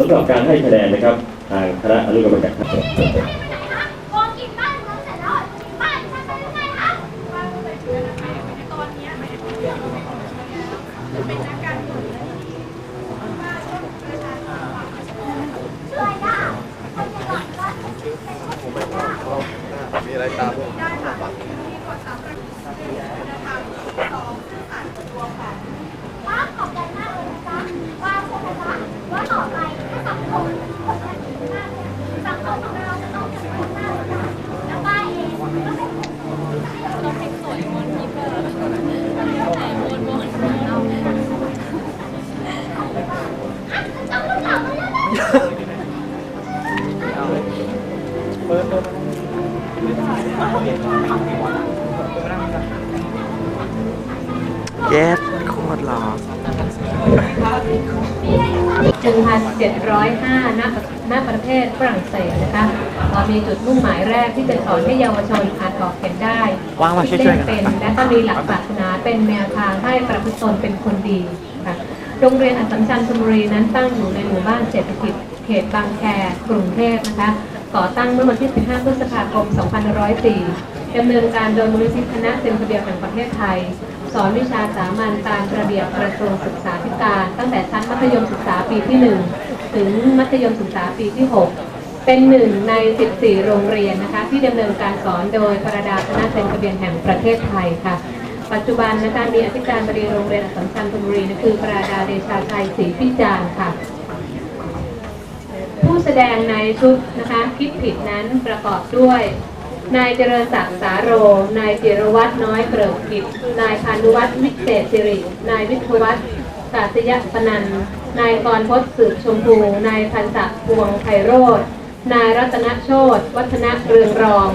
สำหรับการให้คะแนนนะครับ ทางคณะอนุกรรมการครับ เย็ดโคตรหล่อ1,705ณณประเทศฝรั่งเศสนะคะเรามีจุดมุ่งหมายแรกที่จะสอนให้เยาวชนอ่านออกเขียนได้วางมาช่วยๆเล่นกันเป็นและก็มีหลักศาสนาเป็นแนวทางให้ประพฤติตนเป็นคนดีค่ะโรงเรียนอัสสัมชัญธนบุรีนั้นตั้งอยู่ในหมู่บ้านเศรษฐกิจเขตบางแคกรุงเทพนะคะก่อตั้งเมื่อวันที่ 15 พฤษภาคม 2504ดำเนินการโดยมูลนิธิคณะเซ็นเบียแห่งประเทศไทย สอนวิชาสามัญตามระเบียบกระทรวงศึกษาธิการ ตั้งแต่ชั้นมัธยมศึกษาปีที่ 1 ถึงมัธยมศึกษาปีที่ 6 เป็นหนึ่งใน 14 โรงเรียนนะคะ ที่ดำเนินการสอนโดยประดาคณะเซ็นทะเบียนแห่งประเทศไทยค่ะ ปัจจุบันนะคะมีอธิการบดีโรงเรียนอัสสัมชัญธนบุรีนะคือปราดาเดชาชัยศรีพิจารณ์ค่ะผู้แสดงในชุดนะคะคิดผิดนั้นประกอบด้วย นายเจริญศักดิ์สาโร นายจิรวัตรน้อยเกริกกิจนายพานุวัฒน์วิเศษสิริ นายวิทยวัฒน์ศาสยปนันนายกรพจน์สืบชมพู นายพันศักดิ์พวงไพโรธนายรัตนโชตวัฒนเรืองรอง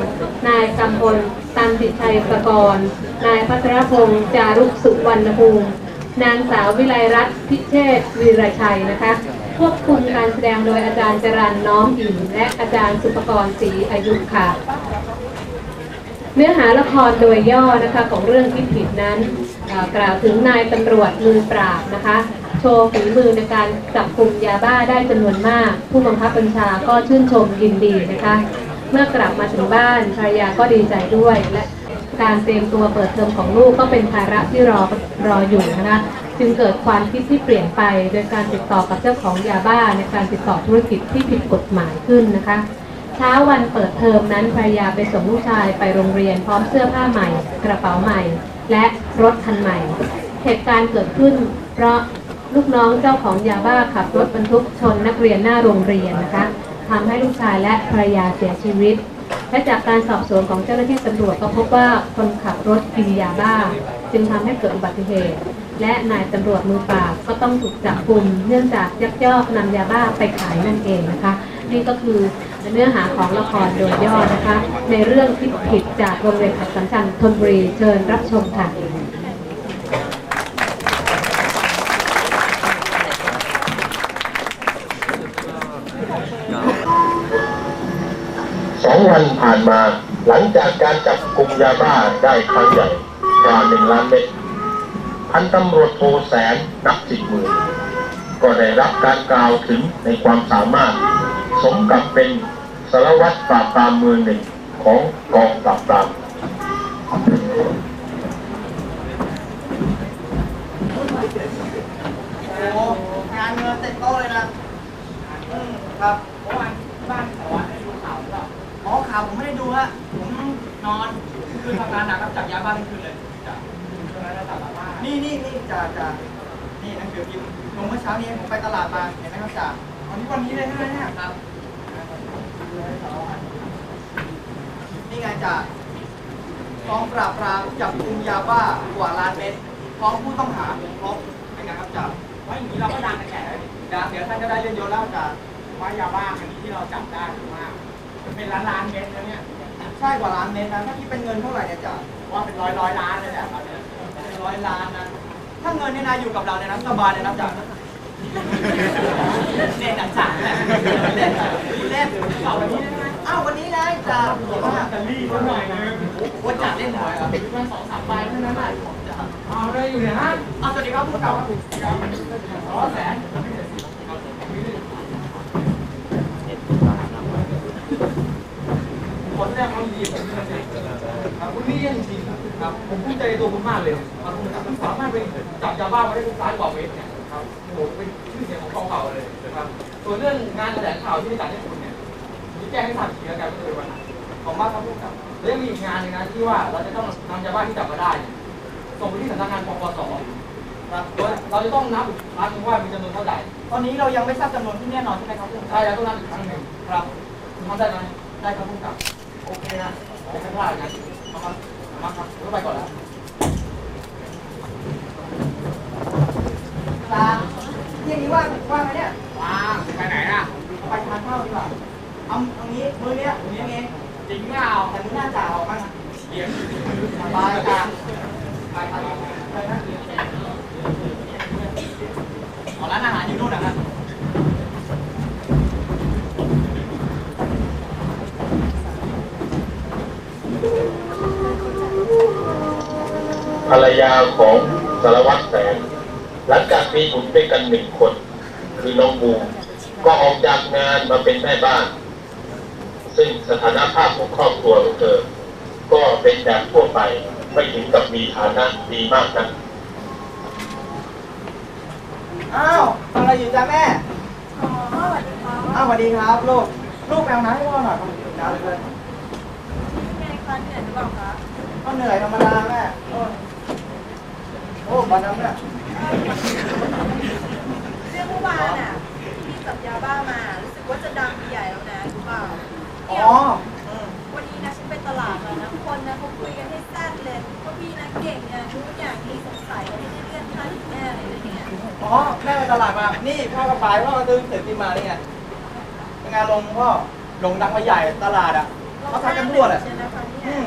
นายกำพลตันติชัยประกรณ์นายพัทรพงษ์จารุสุวรรณภูมิ นางสาววิไลรัตน์พิเชษวีรชัยนะคะควบคุมการแสดงโดยอาจารย์จรันน้อมอิ่มและอาจารย์สุปกรณ์ศรีอายุค่ะ เนื้อหาละครโดยย่อนะคะของเรื่องคิดผิดนั้นกล่าวถึงนายตำรวจมือปราบนะคะ โชว์ฝีมือในการจับกลุ่มยาบ้าได้จำนวนมาก ผู้บังคับบัญชาก็ชื่นชมยินดีนะคะ เมื่อกลับมาถึงบ้านภรรยาก็ดีใจด้วยและการเตรียมตัวเปิดเทอมของลูกก็เป็นภาระที่รอรออยู่นะคะจึงเกิดความคิดที่เปลี่ยนไป โดยการติดต่อกับเจ้าของยาบ้าในการติดต่อธุรกิจที่ผิดกฎหมายขึ้นนะคะ เช้าวันเปิดเทอมนั้นภรรยาไปส่งลูกชายไปโรงเรียนพร้อมเสื้อผ้าใหม่ กระเป๋าใหม่ และรถคันใหม่ เหตุการณ์เกิดขึ้น เพราะลูกน้องเจ้าของยาบ้าขับรถบรรทุกชนนักเรียนหน้าโรงเรียนนะคะทำให้ลูกชายและภรรยาเสียชีวิต และจากการสอบสวนของเจ้าหน้าที่ตำรวจก็พบว่าคนขับรถกินยาบ้า จึงทำให้เกิดอุบัติเหตุ และนายตำรวจมือปราบก็ต้องถูกจับกุมเนื่องจากยักยอกนำยาบ้าไปขายนั่นเองนะคะ นี่ก็คือ เนื้อหาของละครโดยย่อนะคะ ในเรื่องคิดผิดจากโรงเรียนอัสสัมชัญธนบุรีเชิญรับชมค่ะสองวันผ่านมาหลังจากการจับกลุ่มยาบ้าได้ครั้งใหญ่กว่าหนึ่งล้านเม็ดพันตำรวจโทแสนนับสิบหมื่นก็ได้รับการกล่าวถึงในความสามารถ สมกับเป็นารวัตรปราบปรามมือหนึ่งของกองปราบปรามโอ้งานเงินเต็มโต๊ะเลยนะอืมครับเมื่อวานบ้านขอให้ดูข่าวหรือเปล่าอ๋อข่าวผมไม่ได้ดูฮะผมนอนคือทำงานหนักครับจับยาบ้าทั้งคืนเลยจับนี่นี่นี่จ่าจ่านี่หนังสือพิมพ์ลงเมื่อเช้านี้ผมไปตลาดมาเห็นไหมครับจ่าวันนี้วันนี้เลยใช่ไหมเนี่ยครับ นี่ไงจ่ากองปราบปรามจับกุมยาบ้ากว่าล้านเม็ดพร้อมผู้ต้องหาครบเป็นไงครับจ่าว่าอย่างนี้เราก็ดังกันแก่ดังเดี๋ยวท่านก็ได้เลื่อนยศแล้วจ่าว่ายาบ้าอันนี้ที่เราจับได้คือมากเป็นล้านล้านเม็ดแล้วเนี่ยใช่กว่าล้านเม็ดนะถ้าคิดเป็นเงินเท่าไหร่เนี่ยจ่าว่าเป็นร้อยร้อยล้านเลยแหละตอนเนี้ยเป็นร้อยล้านนะถ้าเงินเนี่ยนะอยู่กับเราเนี่ยนะสบายเลยนะจ่า เด่นจัดเล่นเล่นเป่าไหมอ้าววันนี้นะจะบอกว่าจะรีบหน่อยนะว่าจัดเล่นหน่อยครับเป็นสองสามใบเท่านั้นแหละเอาได้อยู่เนี่ยฮะเอาสวัสดีครับผู้กำกับร้อแสนขอแสดงความดีครับคุณนี่ยังยมจริงครับผมภูมิใจในตัวคุณมากเลยครับสามารถไปจับยาบ้ามาได้ทุกซ้ายกว่าเวทเนี่ย ครับโอ้โหเป็นชื่อเสียงของกองเก่าเลยนะครับส่วนเรื่องงานแถลงข่าวที่ได้จัดให้คุณเนี่ยผมจะแจ้งให้ทราบทีล้วกันว่าจะเป็นวันไหนขอบคุณมาครับผู้กำกับแล้วยังมีอีกงานหนึงนะที่ว่าเราจะต้องนำยาบ้าที่จับมาได้เนี่ยส่งไปที่สำนักงานปปสครับโดยเราจะต้องนับอีกครั้งหนึงว่ามีจำนวนเท่าไหร่ตอนนี้เรายังไม่ทราบจำนวนที่แน่นอนใช่ไหมครับผู้กำกับใช่แล้วต้องนับอีกครั้งหนึ่งครับทำได้ไหมได้ครับผู้กำกับโอเคนะไม่พลาดนะเอามาเอามาครับรถไปก่อนแล้ว ตาเที่ยงนี้ว่างว่างไหมเนี่ยว้างไปไหนอะไปทานข้าวดีกว่าเอาเอางี้มื้อเนี้ยผมเลี้ยงเองจริงเปล่าแต่มื้อหน้าจ่ายออกบ้างนะเยี่ยมสบายจ้ะไปครับไปนะขอร้านอาหารอยู่นู่นนะครับภรรยาของสารวัตรแสน หลังจากมีบุตรด้วยกันหนึ่งคน คือน้องบูมก็ออกจากงานมาเป็นแม่บ้าน ซึ่งสถานภาพของครอบครัวของเธอ ก็เป็นแบบทั่วไปไม่ถึงกับมีฐานะดีมากนักอ้าวทำอะไรอยู่จ้าแม่อ๋อสวัสดีค่ะอ้าวสวัสดีครับลูกลูกแปลน้ำให้พ่อหน่อยครับจ้าเลยเป็นไงคะเหนื่อยหรือเปล่าคะก็เหนื่อยธรรมดาแม่โอ้ยโอ้บันน้ำเนี่ย เรื่องเมื่อวานน่ะที่จับยาบ้ามา รู้สึกว่าจะดังใหญ่แล้วนะรู้เปล่าอ๋ออืมวันนี้นะฉันไปตลาดมานะคนนะเขาคุยกันให้แซ่ดเลยว่าพี่นะเก่งนะรู้อย่างนี้สงสัยว่าไม่ได้เลื่อนขั้นแน่เลยนะเนี่ยอ๋อ แม่ไปตลาดมา นี่พ่อกระปายพ่อกระตื้อเสร็จที่มานี่ไงเป็นงานลงพ่อลงดังมาใหญ่ตลาดอะเขาทักกันทั่วเลยใช่ไหมคะเนี่อืยม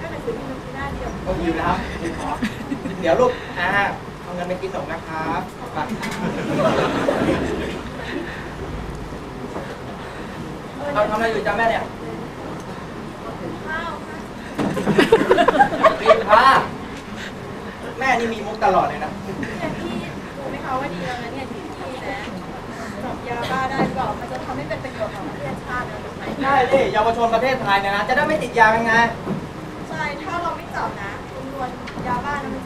ก็หนังสือพิมพ์มีหน้าเดียว โอเคนะครับ เดี๋ยวลูกอ่าเอาเงินไปกินขนมนะครับไปเราทำอะไรอยู่จ้าแม่เนี่ยข้าวค่ะรีบผ้าแม่นี่มีมุกตลอดเลยนะเนี่ยพี่รู้ไหมคะว่าดีแล้วนะเนี่ยที่พี่นะจับยาบ้าได้หรือเปล่ามันจะทำให้เป็นประโยชน์ต่อประเทศชาตินะรู้ไหมใช่ดิเยาวชนประเทศไทยเนี่ยนะจะได้ไม่ติดยากันไงใช่ถ้าเราไม่จับนะจำนวนยาบ้านะมันจะเพิ่มขึ้น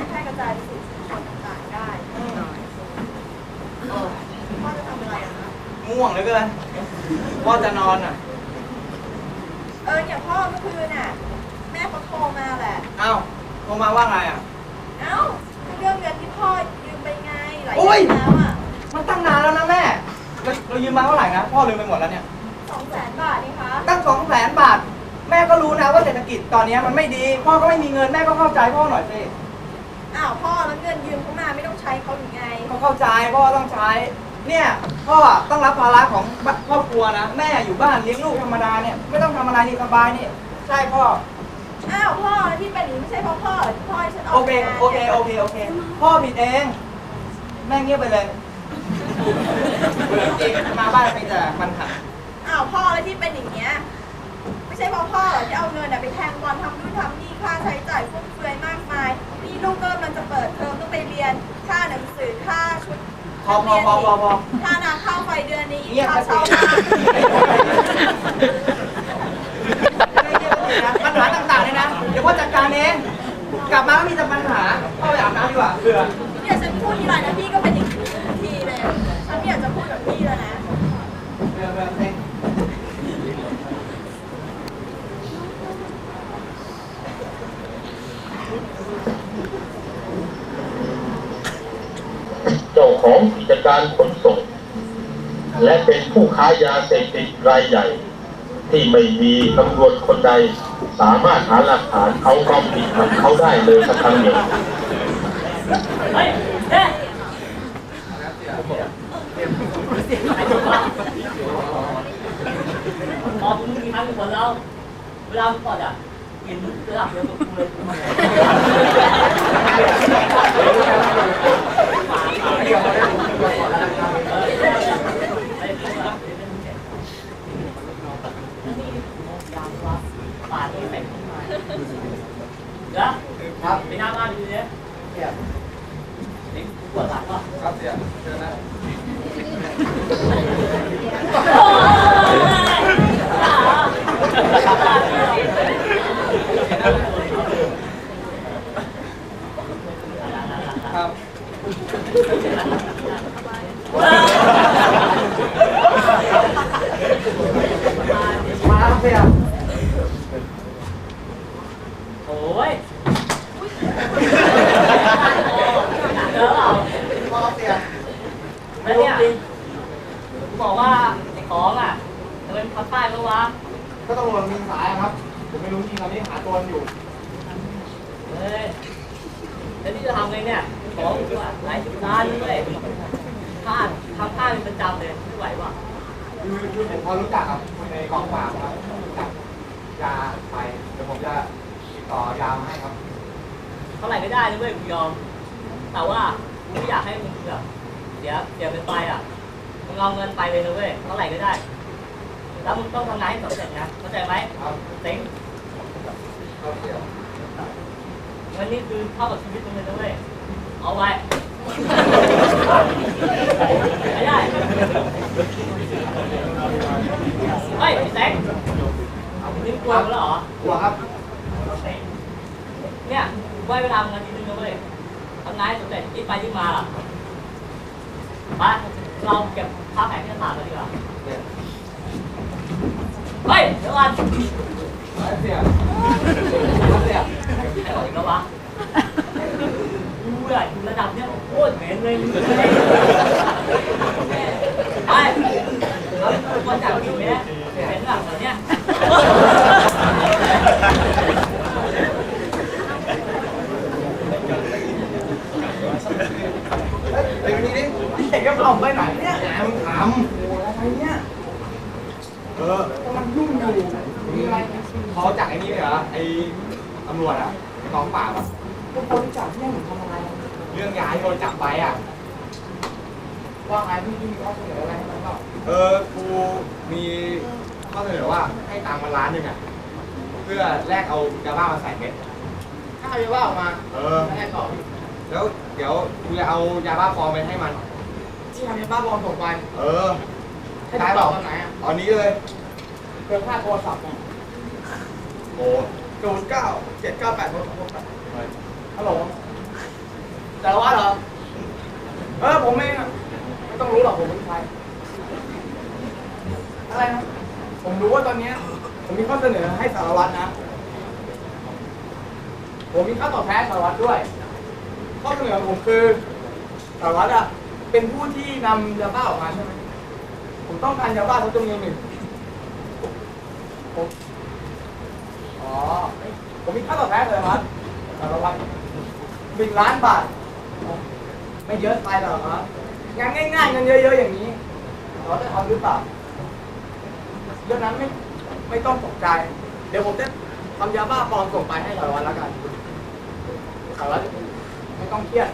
ให้แพร่กระจายไปสู่ชุมชนต่างๆได้พ่อจะทำอะไรอะคะง่วงเหลือเกินพ่อจะนอนอะ เออเนี่ยพ่อเมื่อคืนน่ะแม่เขาโทรมาแหละ เอ้าโทรมาว่าไงอะ เอ้าเรื่องเงินที่พ่อยืมไปไงหลายโอ้เดือย นแล้วอะมันตั้งนานแล้วนะแม่เราเรายืมมาเท่าไหร่นะพ่อลืมไปหมดแล้วเนี่ย สองแสนบาทนี่คะ ตั้งสองแสนบาท แม่ก็รู้นะว่าเศรษฐกิจตอนนี้มันไม่ดี พ่อก็ไม่มีเงินแม่ก็เข้าใจพ่อหน่อยสิ อ้าวพ่อแล้วเงินยืมเขามาไม่ต้องใช้เขาหรือไง เขาเข้าใจพ่อต้องใช้ เนี่ยพ่อต้องรับภาระของครอบครัวนะแม่อยู่บ้านเลี้ยงลูกธรรมดาเนี่ยไม่ต้องทำอะไรนี่สบายนี่ใช่พ่ออ้าวพ่อแล้วที่เป็นอย่างนี้ไม่ใช่เพราะพ่อเหรอที่พ่อให้ฉันอโออกเคงานโอเคโอเคโอเค พ่อผิดเอง แม่เงียบไปเลยจริงมาบ้านมีแต่ปัญหาอ้าวพ่อแล้วที่เป็นอย่างเงี้ยไม่ใช่เพราะพ่อเหรอที่เอาเงินน่ะไปแทงบอลทำนู่นทำนี่ค่าใช้จ่ายฟุ่มเฟือยมากมายนี่ ลูกก็มันจะเปิดเทอมต้องไปเรียนค่าหนังสือค่าชุดพอพอพอพอพอ ค่าน้ำค่าไฟเดือนนี้อีกเงียบค่าสักทีเช่าบ้าน ไม่เงียบสักทีนะปัญหาต่างๆเนี่ยนะ เดี๋ยวพ่อจัดการเอง กลับมาก็มีแต่ปัญหาพ่อไปอาบน้ำดีกว่าเบื่อ เนี่ยฉันพูดทีไรนะพี่ก็เป็นอย่างนี้ทุกทีเลยฉันไม่อยากจะพูดกับพี่แล้วนะ เบื่อเบื่อเซ็ง เจ้าของกิจการขนส่ง และ เป็นผู้ค้ายาเสพติดรายใหญ่ ที่ไม่มีตำรวจคนใด สามารถหาหลักฐานเอาความผิดกับเขาได้เลยสักครั้งเดียวพอมึงมีครั้งคนแล้วเวลาก่อนอะเห็นมึงระดับเดียวกับกูเลย ป่าที่แบ่งขึ้นมาเดี๋ยวครับไปหน้าบ้านดูเนี่ย เนี่ย นี่ปวดหลังป่ะ ครับเสียเจอนะ โอ้ย แล้วเนี่ยกูบอกว่าไอ้ของอะทำไมมันทำป้ายเมื่อวะ ก็ ตำรวจมีสายอะครับผมไม่รู้จริงตอนนี้หาตัวมันอยู่ เฮ้ยแล้วนี่จะทำไงเนี่ยของกูอะหลายสิบล้านเลยพลาดทำพลาดเป็นประจำเลยไม่ไหวว่ะคือคือผมพอรู้จักกับคนในกองปราบครับรู้จักยาไปเดี๋ยวผมจะติดต่อยามาให้ครับ เท่าไหร่ก็ได้นะเว้ยกูยอม แต่ว่ากูไม่อยากให้มึงแบบเสียเสียเงินไปอะมึงเอาเงินไปเลยนะเว้ยเท่าไหร่ก็ได้ แล้วมึงต้องทำงานให้สำเร็จนะเข้าใจไหมครับเต็งครับเดี๋ยวเงินนี่คือเท่ากับชีวิตมึงเลยนะเว้ยเอาไว้ไม่ได้เฮ้ยไอ้แซงนี่กลัวกูแล้วเหรอกลัวครับเนี่ยไว้เวลามึงนาทีนึงนะเว้ยทำงานให้สำเร็จรีบไปรีบมาล่ะไปเราเก็บค่าแผงที่สามกันดีกว่า เฮ้ยเดี๋ยวก่อนเสียเสียใครบอกอีกแล้ววะดูเลยระดับเนี้ยโคตรเหม็นเลยไปเอาคนจากผิวไหมเหม็นหลังเหรอเนี่ยเดี๋ยวนี้นี่เด็กก็เอาไปไหนเนี่ยมึงถามอะไรเนี่ยเออ อยู่มีอะไรเขาจากไอ้นี่เหรอไอ้ตำรวจอะไอ้กองปราบอะพวกเขาจับเรื่องทำอะไรเรื่องยาที่โดนจับไปอะว่าไงพี่พี่มีข้อเสนออะไรให้มันเปล่าเออกูมีข้อเสนอว่าให้ตังค์มาล้านหนึ่งอะเพื่อแลกเอายาบ้ามาใส่เม็ดถ้าเอายาบ้าออกมาเออแล้วไงต่อพี่แล้วเดี๋ยวกูจะเอายาบ้าปลอมไปให้มันที่ทำยาบ้าปลอมส่งไปเออให้ติดต่อตอนไหนอะตอนนี้เลย เพื่อค่าโทรศัพท์เนี่ยโอ้ศูนย์เก้าเจ็ดเก้าแปดหกหกแปดฮัลโหลแต่ละวัดเหรอ เออผมเองอะไม่ต้องรู้หรอกผมเป็นใคร อะไรนะ ผมรู้ว่าตอนเนี้ยผมมีข้อเสนอให้สารวัตรนะ ผมมีค่าตอบแทนสารวัตรด้วย ข้อเสนอของผมคือสารวัตรอะเป็นผู้ที่นำยาบ้าออกมาใช่ไหมผมต้องการยาบ้าสักจำนวนหนึ่ง ผมอ๋อ ผมมีค่าตอบแทนสารวัตรสารวัตรหนึ่งล้านบาท ไม่เยอะไปหรอกครับงานง่ายๆเงินเยอะๆอย่างนี้เราจะทำหรือเปล่าเรื่องนั้นไม่ไม่ต้องตกใจ เดี๋ยวผมจะทำยาบ้าปลอมส่งไปให้สารวัตรแล้วกันสารวัตรไม่ต้องเครียด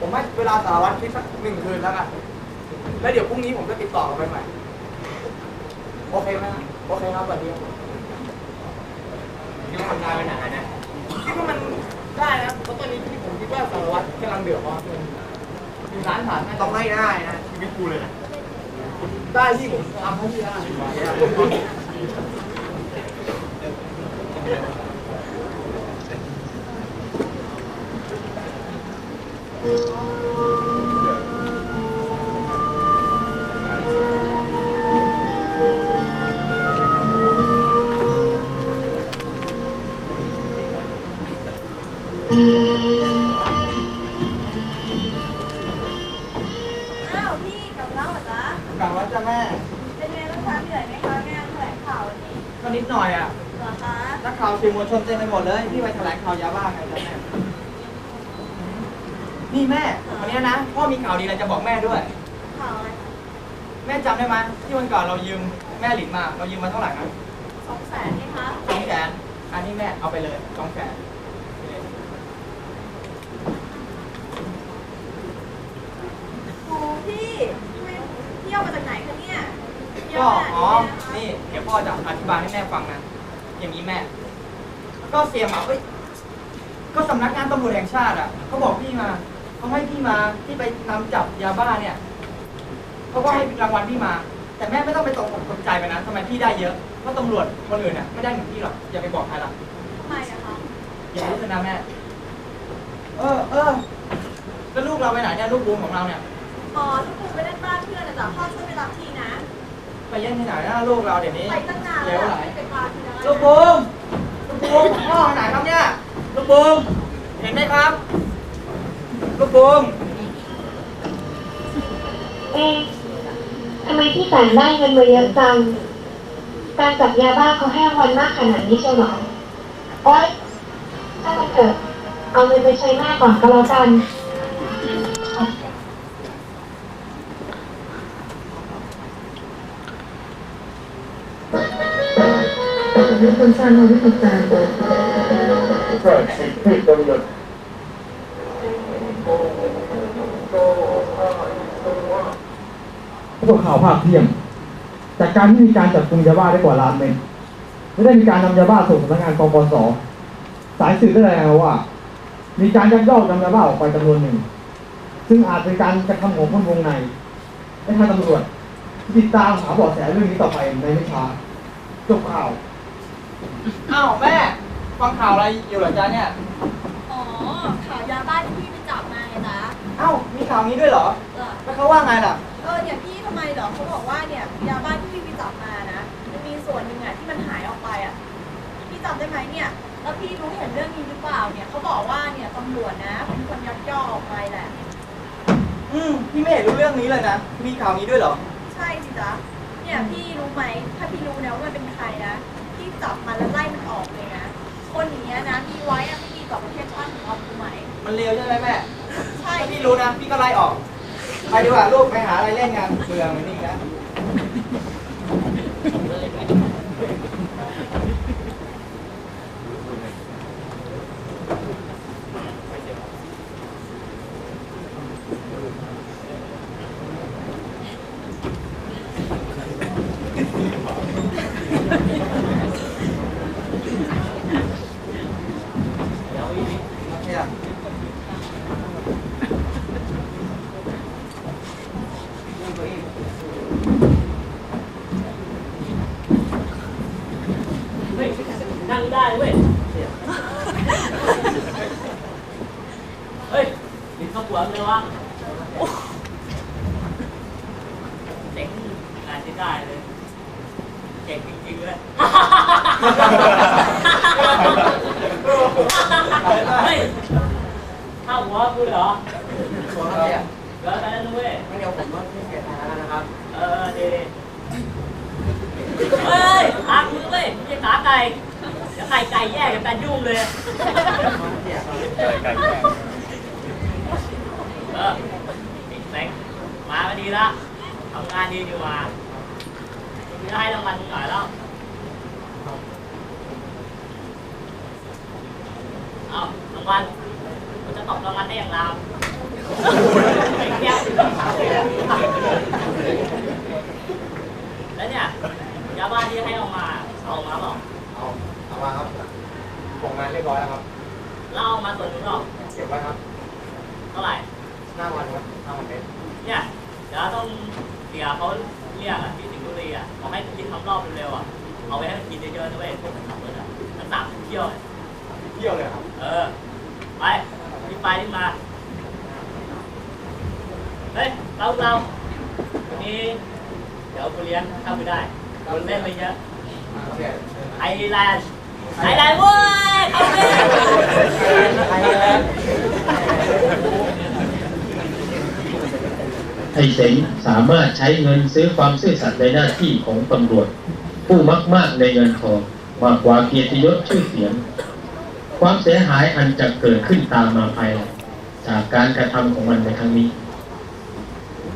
ผมให้เวลาสารวัตรคิดสักหนึ่งคืนแล้วกันแล้วเดี๋ยวพรุ่งนี้ผมจะติดต่อกลับไปใหม่ โอเคไหมครับโอเคครับสวัสดีครับ คิดว่ามันได้ไปไหนเนี่ยคิดว่ามันได้นะเพราะตอนนี้ที่ผมคิดว่าสารวัตรกำลังเดือดร้อนเลยมีร้านผ่านต้องไม่ได้นะชีวิตกูเลยนะได้ที่ผมทำให้พี่ได้ กลับว่าจะแม่ก็นิดหน่อยอะนักข่าวสื่อมวลชนเต็มไปหมดเลยที่ไปแถลงข่าวยาบ้าไงจ๊ะแม่ นี่แม่วันนี้นะพ่อมีข่าวดีอะไรจะบอกแม่ด้วยแม่จำได้ไหมที่วันก่อนเรายืมแม่หลินมา เรายืมมาเท่าไหร่นะสองแสนสองแสนอันนี้แม่เอาไปเลยสองแสน โอ้พี่ทำไมเที่ยวมาจากไหนคะเนี่ยเที่ยวก็ขนาดอ๋อนี้เลยนะคะนี่ เดี๋ยวพ่อจะอธิบายให้แม่ฟังนะ อย่างนี้แม่ ก็เสียหมาเอ้ยก็สำนักงานตำรวจแห่งชาติอะเขาบอกพี่มาเขาให้พี่มาที่ไปนำจับยาบ้าเนี่ยเขาก็ให้รางวัลพี่มา แต่แม่ไม่ต้องไปตกอกตกใจไปนะทำไมพี่ได้เยอะเพราะตำรวจคนอื่นน่ะไม่ได้เหมือนพี่หรอกอย่าไปบอกใครล่ะทำไมอะคะอย่ารู้นะแม่ เออเออแล้วลูกเราไปไหนเนี่ยลูกบูมของเราเนี่ย อ๋อลูกปูไปเล่นบ้านเพื่อนนะจ๊ะพ่อช่วยไปรับทีนะไปเยี่ยมที่ไหนนะลูกเราเดี๋ยวนี้ไปตั้งนานเร็แล้ววไหนไม่ไปพาทีนะลูกบูมลูกบูมพ่อไปไหนครับเนี่ยลูกบูมเห็นไหมครับ ลูกบูมโเอ๊ะทำไมพี่แต่งได้เงินมาเยอะจัง การจับยาบ้าเขาให้รางวัลมากขนาดนี้เชียวเหรอโอ๊ยถ้ามันเกิด เอาเงินไปใช้หน้าก่อนก็แล้วกัน เปิดสิทธิกำหนดผู้สื่อข่าวภาคเที่ยงจากการที่มีการจับกลุ่มยาบ้าได้กว่าล้านเม็ดและได้มีการนำยาบ้าส่งสำนักงานกปสสายสืบได้รายงานว่า มีการยักยอกนำยาบ้าออกไปจำนวนหนึ่ง ซึ่งอาจเป็นการกระทำของคนวงในและทางตำรวจติดตามหาเบาะแสเรื่องนี้ต่อไปในไม่ช้าจบข่าว อ้าวแม่ ฟังข่าวอะไรอยู่เหรอจ๊ะเนี่ย อ๋อ ข่าวยาบ้าที่พี่ไปจับมาไงจ๊ะเอ้ามีข่าวนี้ด้วยเหรอ เออแล้วเขาว่าไงล่ะ เออเนี่ยพี่ทำไมเหรอเขาบอกว่าเนี่ยยาบ้าที่พี่ไปจับมานะมันมีส่วนหนึ่งอะที่มันหายออกไปอะพี่จำได้ไหมเนี่ยแล้วพี่รู้เห็นเรื่องนี้หรือเปล่าเนี่ยเขาบอกว่าเนี่ยตำรวจนะเป็นคนยักยอกออกไปแหละ อืมพี่ไม่เห็นรู้เรื่องนี้เลยนะ มีข่าวนี้ด้วยเหรอ ใช่สิจ๊ะเนี่ยพี่รู้ไหมถ้าพี่รู้นะว่ามันเป็นใครนะพี่ จับมันแล้วไล่มันออกเลยนะ คนอย่างเงี้ยนะมีไว้อะไม่ดีต่อประเทศชาติของเรารู้ไหมมันเลวใช่ไหมแม่ใช่ถ้าพี่รู้นะ พี่ก็ไล่ออก ไปดีกว่าลูกไปหาอะไรเล่นกันเบื่อเหมือนนี่นะ เนี่ย เฮ้ยนั่งได้เว้ย เฮ้ย มีข้าวปวดเลยวะเจ๋งงานที่ได้เลยเจ๋งจริงๆเลยเฮ้ยข้าวหัวกูเหรอตัวเขาเนี่ยแล้วกันนั่นเว้ยงั้นเดี๋ยวผมก็ไม่เสียทางแล้วนะครับ เออดีเฮ้ยขาคุณเว้ยไม่ใช่ขาไก่เดี๋ยวไก่ไก่แยกกันยุ่งเลย เออไอ้แซ็กมาก็ดีละทำงานดีดีกว่าจะให้รางวัลหน่อยแล้วเอารางวัลมันจะตอบรางวัลได้อย่างไรแล้วเนี่ยยาบ้าที่ให้เอามา เอามาเปล่าเอาเอามาครับส่งงานเรียบร้อยแล้วครับเราเอามาส่วนหนึ่งหรอเก็บไว้ครับ เท่าไหร่ หน้าวันครับหน้าวันเม็ดเนี่ยเดี๋ยวต้องเสียเขาเรียกอะที่สิงห์บุรีอะบอกให้กินทำรอบเร็วๆอะเอาไปให้มันกินเยอะๆด้วยพวกมันขับรถอะมันสามสิบเที่ยวเนี่ยเที่ยวเลยครับเออไปรีบไปรีบมาเฮ้ยเราเราวันนี้เดี๋ยวกูเลี้ยงเข้าไปได้คนเล่นไปเยอะไอแลนด์ไอแลนด์เว้ยเข้าไปไทยแลนด์ ไอ้เสงสามารถใช้เงินซื้อความซื่อสัตย์ในหน้าที่ของตำรวจ ผู้มักมากในเงินทองมากกว่าเกียรติยศชื่อเสียง ความเสียหายอันจะเกิดขึ้นตามมาภายหลังจากการกระทำของมันในครั้งนี้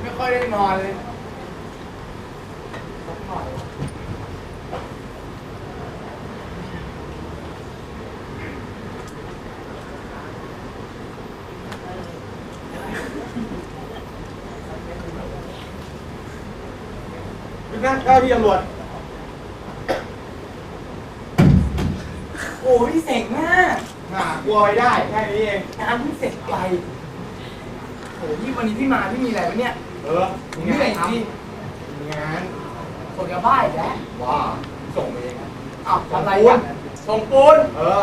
ไม่ค่อยได้นอนเลย จ้าที่ตำรวจ โอ้ยเสกมากน่ากลัวไปได้แค่นี้เองงานเพิ่งเสร็จไปโอ้พี่วันนี้พี่มาพี่มีอะไรวะเนี่ย เออมีงานทำมีงานส่งยาบ้าอีกแล้วว้าส่งไปเองอะอ้าวทำอะไรปูกันนส่งปูน เออ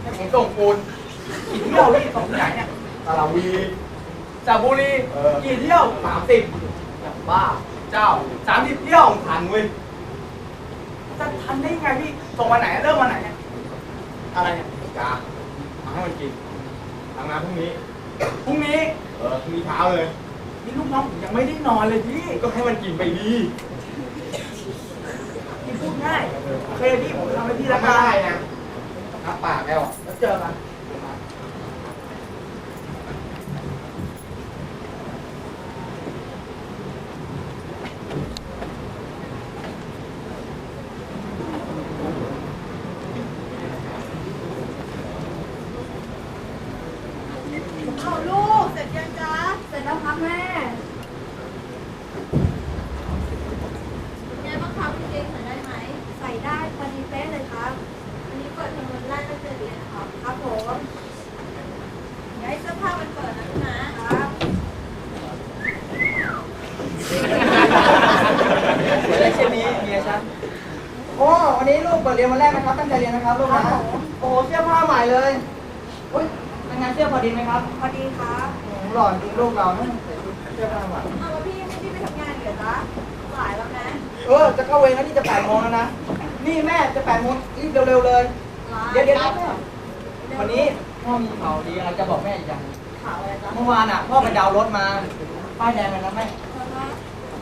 ให้ผมส่งปูนกี่เที่ยวพี่ส่งที่ไหนเนี่ยสระบุรีจากบุรีเออกี่เที่ยวสามสิบอย่างบ้า เจ้าสามสิบเที่ยวทันเว้ยจะทันได้ยังไงพี่ส่งวันไหนเริ่มวันไหนเนี่ยอะไรเนี่ยจ้ามาให้มันกินทำงานพรุ่งนี้ พรุ่งนี้ เออพรุ่งนี้เช้าเลยมนี่ลูกน้องผมยังไม่ได้นอนเลยพี่ก็ให้มันกินไปดีพี่พูดง่ายโอเคพี่ผมทำให้พี่ละกันได้นะรับปากแล้วแล้วเจอกัน เอาลูก เสร็จยังจ๊ะ เสร็จแล้วครับแม่เป็นไงบ้างครับพี่เจงใส่ได้ไหม ใส่ได้พอดีเป๊ะเลยครับ อันนี้เปิดเทอมวันแรกตั้งแต่เรียนครับ ครับผม อย่าให้เสื้อผ้ามันเปิดนะลูกนะครับ สวยได้เช่นนี้เมียฉันโอ้วั นนี้ลูกเปิดเรียนวันแรกนะครับ ตั้งใจเรียนนะครับลูกนะโอ้เสื้อผ้าใหม่เลยอุ้ยเป็นไงเสื้อพอดีไหมครับพอดีครับโอ้หล่อจริงลูกเราเนี่ยใส่ชุดเสื้อผ้าใหม่เอาแล้วพี่ให้พี่ไปทำงานเหรอจ๊ะสายแล้วนะเออจะเข้าเวรแล้วนี่จะแปดโมงแล้วนะนี่แม่จะแปดโมงรีบเร็วๆเลย เดี๋ยวเดี๋ยวแม่วันนี้พ่อมีข่าวดีอะไรจะบอกแม่อีกอย่างข่าวอะไรจ๊ะเมื่อวานอะพ่อไปดาวน์รถมาป้ายแดงเลยนะแม่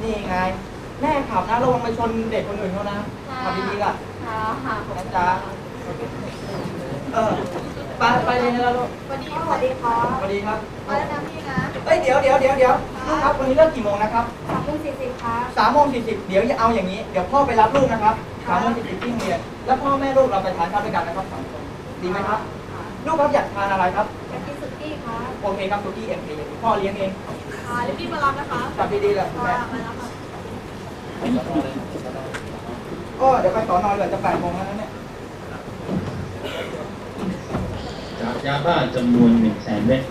นี่ไง แม่ขับนะระวังไปชนเด็กคนอื่นเขานะขับดีๆล่ะ ค่ะค่ะขอบนะคุณจ๊ะเออไปไปเลยนะลูกวันนี้สวัสดีครับสวัสดีครับไปแล้วนะพี่นะเอ้ยเดี๋ยวเดี๋ยวเดี๋ยวเดี๋ยวลูกครับวันนี้เลิกกี่โมงนะครับสามโมงสี่สิบครับสามโมงสี่สิบเดี๋ยวเอาอย่างนี้เดี๋ยวพ่อไปรับลูกนะครับสามโมงสี่สิบที่โรงเรียนแล้วพ่อแม่ลูกเราไปทานข้าวด้วยกันนะครับสองคนดีไหมครับลูกครับอยากทานอะไรครับอยากกินสุกี้ครับโอเคครับสุกี้เอ็มเคพ่อเลี้ยงเองค่ะเดี๋ยวพี่มารับนะคะจับดีๆเลยค่ะแม่มาแล้วค่ะ ก็เดี๋ยวไปสอนอนเลยจะแปดโมงแล้วนะเนี่ยจากยาบ้าจำนวนหนึ่งแสนเม็ด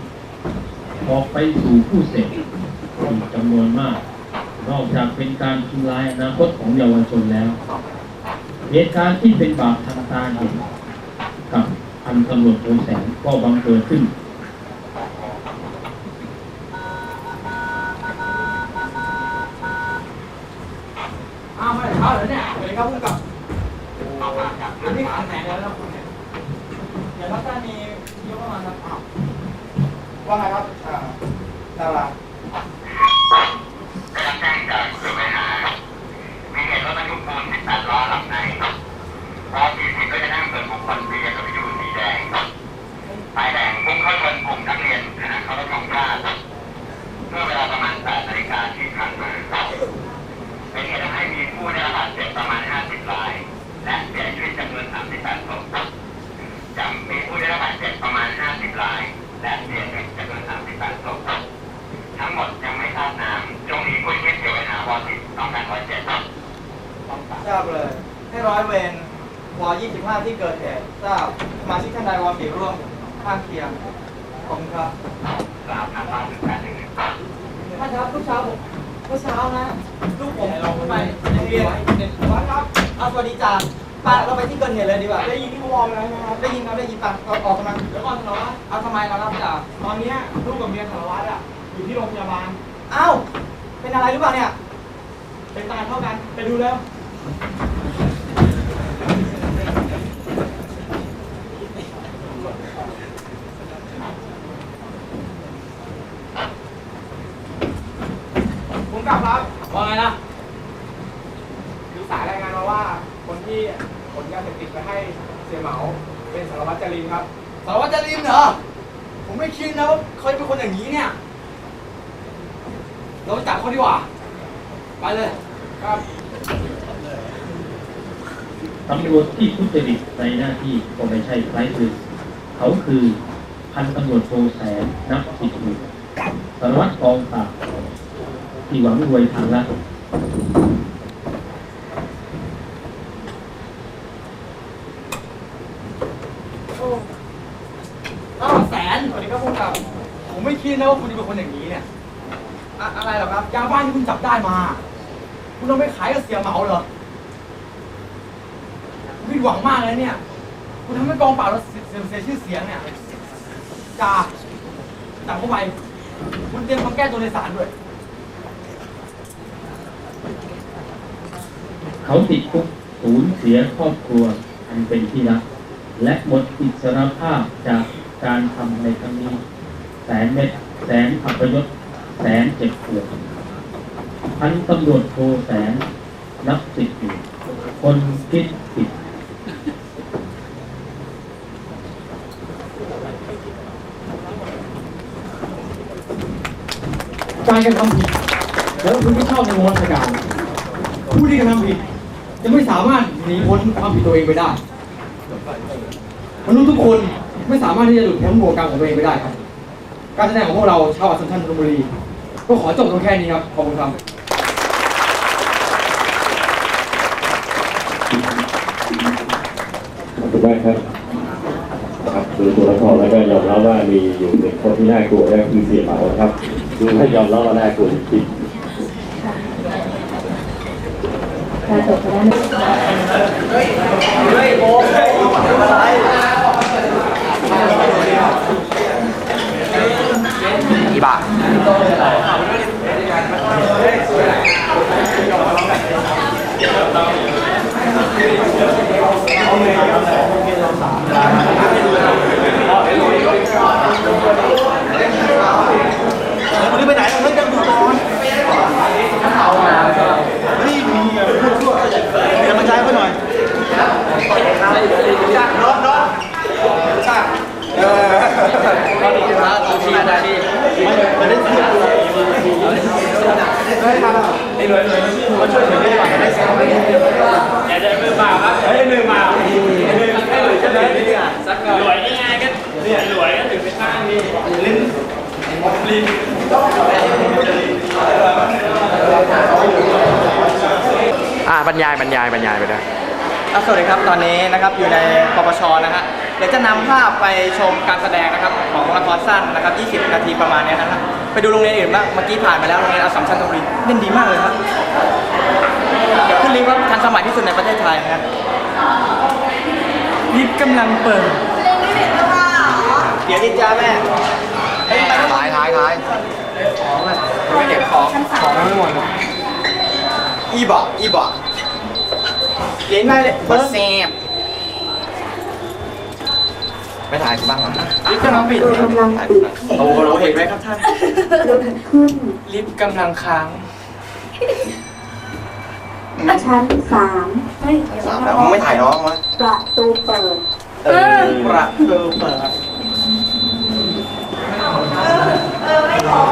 ออกไปสู่ผู้เสพอีจำนวนมาก นอกจากเป็นการทำลายอนาคตของเยาวชนแล้ว เหตุการณ์ที่เป็นบาปทางตาเห็นกับพันตำรวจโทแสนก็บังเกิดขึ้น อ้าวไม่เอาเหรอเนี่ยสวัสดี ครับผู้กำกับอันนี้ขาแตกแล้วนะคุณเนี่ยเดี๋ยวรับได้มีเยอะประมาณครับอ้าวว่าไงครับอ่าดารารับแจ้งจากสื่อไปหามีเหตุรถบรรทุกปูน18ล้อหลับในพอ40ก็จะนั่งเปิดบุคคลเบียร์กับวิทยุสีแดงไฟแดงพุ่งเข้าชนกลุ่มนักเรียนคณะเคารพของชาติเมื่อเวลาประมาณ8นาฬิกาที่ผ่านมาเป็นเหตุทำให้มีผู้ได้รับบาดเจ็บประมาณ 50 ราย และเสียชีวิตจำนวน 38ศพจำมีผู้ได้รับบาดเจ็บประมาณ 50 ราย และเสียชีวิตจำนวน38ศพทั้งหมดยังไม่ทราบนามจงหนีผู้ชีวิตเกี่ยวกับหาวอสิบต้องการร้อยเจ็ดครับทราบเลย ให้ร้อยเวรว25 ที่เกิดเหตุทราบสมาชิกท่านใดวอสีร่วมข้างเคียงขอบคุณครับกล่าวทางบ้านถึงการหนึ่งท่านครับทุกเช้าผมเมื่อเช้านะลูกผมลงไปโรงเรียนเด็กวัดครับเอาสวัสดีจ่า ป้าเราไปที่เกิดเหตุเลยดีกว่า ได้ยินที่เขาวอร์มแล้วนะครับได้ยินครับได้ยินป่ะเอาออกกำลังเดี๋ยวก่อนสารวัตรเอาทำไมล่ะครับจ่าตอนเนี้ยลูกกับเมียสารวัตรอะอยู่ที่โรงพยาบาลเอ้าเป็นอะไรหรือเปล่าเนี่ย เป็นตายเท่ากัน ไปดูแล้ว ผมกลับครับ ว่าไงล่ะ มีสายรายงานมาว่า คนที่ขนยาเสพติดไปให้เสียเหมาเป็นสารวัตรจรินครับ สารวัตรจรินเหรอ ผมไม่คิดนะว่าเขาจะเป็นคนอย่างนี้เนี่ย เราไปจับเขาดีกว่า ไปเลยครับตำรวจที่ทุจริตในหน้าที่ก็ไม่ใช่ใครอื่นเขาคือพันตำรวจโทแสนนักสิทธิ์บุตรสารวัตรกองปราบที่หวังรวยทางลัด เอ้าแสน สวัสดีครับคุณกับ ผม ไดนะว่าคุณจะเป็นคนอย่างนี้เนี่ยอะอะไรเหรอครับ ยาบ้านที่คุณจับได้มา คุณเอาไปขายกับเสียเหมาเหรอผมผิดหวังมากเลยเนี่ย คุณทำให้กองเปล่าเราเสียเสียชื่อเสียงเนี่ยจ่าจับเข้าไป คุณเตรียมคำแก้ตัวในศาลด้วย เขาติดคุกสูญเสียครอบครัวอันเป็นที่รัก และหมดอิสรภาพจากการทำในครั้งนี้แสนเม็ด แสนอัปยศแสนเจ็บปวดพันตำรวจโทแสนนับสิบอยู่ คนคิดผิดการกระทำผิดแล้วคุณไม่ชอบในวงราชการผู้ที่กระทำผิดจะไม่สามารถหนีพ้นความผิดตัวเองไปได้มนุษย์ทุกคนไม่สามารถที่จะหลุดพ้นบ่วงกรรมของตัวเองไปได้ครับ การแสดงของพวกเราชาวอัสสัมชัญธนบุรีก็ขอจบลงแค่นี้ครับ ขอบคุณครับขอบคุณมากครับครับคือตัวละครแล้วก็ยอมรับว่ามีอยู่หนึ่งคนที่น่ากลัวนั่นคือเสียเหมาครับคือถ้ายอมรับว่าน่ากลัวจริงๆการจบไปแล้ว อีบ้า มึงไปไหนเราเลิกกันดูก่อนเฮ้ยมีอะพูดชั่วเดี๋ยวมาใจเขาหน่อยร้อนร้อนเออตอนนี้จะมาตอ นที่ได้ที่มันได้ที่เฮ้ยทำ ไอ้เลยเลยมาช่วยถึงได้ก่อนได้แซวไม่ได้อย่าได้มือเปล่าครับเฮ้ยมือเปล่าให้เลยจะเลยนี่อะสักหน่อยรวยนี่ไงก็เนี่ยรวยก็ถึงไปข้างนี่ลิ้นลิ้นอ่าบรรยายบรรยายบรรยายไปด้วยสวัสดีครับตอนนี้นะครับอยู่ในปปชนะฮะเดี๋ยวจะนำภาพไปชมการแสดงนะครับของละครสั้นนะครับ 20 นาทีประมาณนี้นะครับ ไปดูโรงเรียนอื่นบ้างเมื่อกี้ผ่านไปแล้วโรงเรียนอัสสัมชัญธนบุรีเล่นดีมากเลยครับเดี๋ยวขึ้นลิงก์ว่าทันสมัยที่สุดในประเทศไทยนะครับลิฟต์กำลังเปิดเล่นไม่เห็นหรือเปล่าเดี๋ยวดิจ้าแม่เอ้ยไปดูท้ายท้ายท้ายไม่เก็บของของไม่หมดอีบอกอีบอกเลี้ยงได้เลยเบิร์ด ไม่ถ่ายบ้างเหรอริฟต์กำลังปิดลิฟกำลังปิดโอ้โหเราเห็นไหมครับท่านลิฟต์กำลังค้างชั้นสามไม่สามแล้วมึงไม่ถ่ายน้องวะประตูเปิดเออประตูเปิดเออไม่ออก